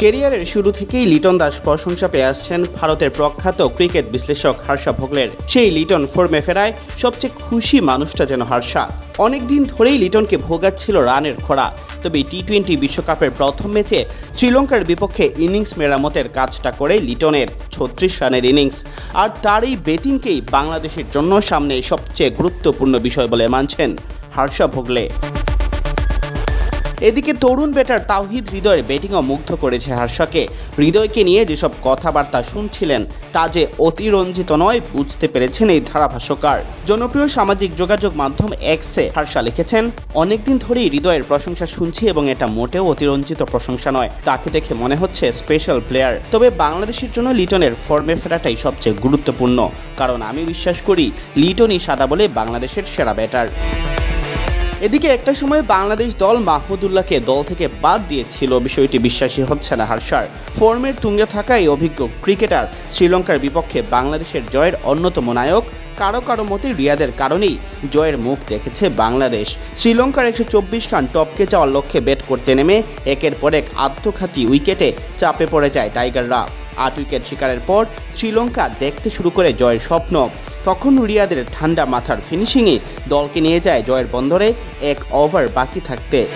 কেরিয়ারের শুরু থেকেই লিটন দাস প্রশংসা পেয়ে আসছেন ভারতের প্রখ্যাত ক্রিকেট বিশ্লেষক হর্ষা ভোগলের। সেই লিটন ফর্মে ফেরায় সবচেয়ে খুশি মানুষটা যেন হর্ষা। অনেকদিন ধরেই লিটনকে ভোগাচ্ছিল রানের খোড়া তবে টি টোয়েন্টি বিশ্বকাপের প্রথম ম্যাচে শ্রীলঙ্কার বিপক্ষে ইনিংস মেরামতের কাজটা করে লিটনের ছত্রিশ রানের ইনিংস। আর তার এই ব্যাটিংকেই বাংলাদেশের জন্য সামনে সবচেয়ে গুরুত্বপূর্ণ বিষয় বলে মানছেন হর্ষা ভোগলে। এদিকে তরুণ ব্যাটার তাওহিদ হৃদয়ের ব্যাটিংও মুগ্ধ করেছে হর্ষকে। হৃদয়কে নিয়ে যেসব কথাবার্তা শুনছিলেন, তা যে অতিরঞ্জিত নয় বুঝতে পেরেছেন এই ধারাভাষ্যকার। জনপ্রিয় সামাজিক যোগাযোগ মাধ্যম এক্সে হর্ষা লিখেছেন, অনেকদিন ধরেই হৃদয়ের প্রশংসা শুনছি এবং এটা মোটেও অতিরঞ্জিত প্রশংসা নয়। তাকে দেখে মনে হচ্ছে স্পেশাল প্লেয়ার তবে বাংলাদেশের জন্য লিটনের ফর্মে ফেরাটাই সবচেয়ে গুরুত্বপূর্ণ, কারণ আমি বিশ্বাস করি লিটনই সাদা বলে বাংলাদেশের সেরা ব্যাটার। এদিকে একটা সময় বাংলাদেশ দল মাহমুদুল্লাহকে দল থেকে বাদ দিয়েছিল। বিষয়টি বিশ্বাসী হচ্ছে না হারসার। ফর্মের তুঙ্গে থাকা এই অভিজ্ঞ ক্রিকেটার। শ্রীলঙ্কার বিপক্ষে বাংলাদেশের জয়ের অন্যতম নায়ক কারও কারও মতে রিয়াদের কারণেই জয়ের মুখ দেখেছে বাংলাদেশ। শ্রীলঙ্কার একশো চব্বিশ রান টপকে যাওয়ার লক্ষ্যে ব্যাট করতে নেমে একের পর এক আত্মঘাতী উইকেটে চাপে পড়ে যায় টাইগাররা। আট উইকেট শিকারের পর শ্রীলঙ্কা দেখতে শুরু করে জয়ের স্বপ্ন। তখন রিয়াদের ঠান্ডা মাথার ফিনিশিংয়ে দলকে নিয়ে যায় জয়ের বন্দরে, এক ওভার বাকি থাকতে।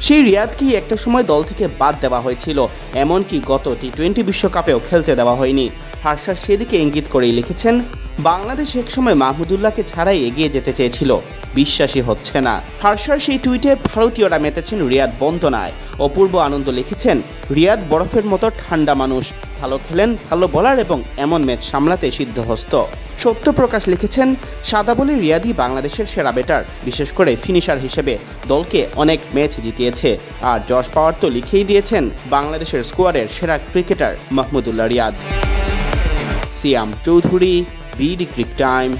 সেই রিয়াদকেই একটা সময় দল থেকে বাদ দেওয়া হয়েছিল। এমনকি গত টি টোয়েন্টি বিশ্বকাপেও খেলতে দেওয়া হয়নি। হার্ষার সেদিকে ইঙ্গিত করেই লিখেছেন, বাংলাদেশ একসময় মাহমুদুল্লাহকে ছাড়াই এগিয়ে যেতে চেয়েছিল। বিশ্বাসী হচ্ছে না। হার্ষার সেই টুইটে ভারতীয়রা মেতেছেন রিয়াদ বন্দনায়। অপূর্ব আনন্দ লিখেছেন, রিয়াদ বরফের মতো ঠান্ডা মানুষ। ভালো খেলেন, ভালো বলার এবং এমন ম্যাচ সামলাতে সিদ্ধহস্ত। সত্যপ্রকাশ লিখেছেন সাদাবলি রিয়াদি বাংলাদেশের সেরা বেটার বিশেষ করে ফিনিশার হিসেবে দলকে অনেক ম্যাচ জিতিয়েছে। আর জশ পাওয়ার তো লিখেই দিয়েছেন বাংলাদেশের স্কোয়াডের সেরা cricketer Mahmudullah Riyad. Siam Chowdhury BD cric time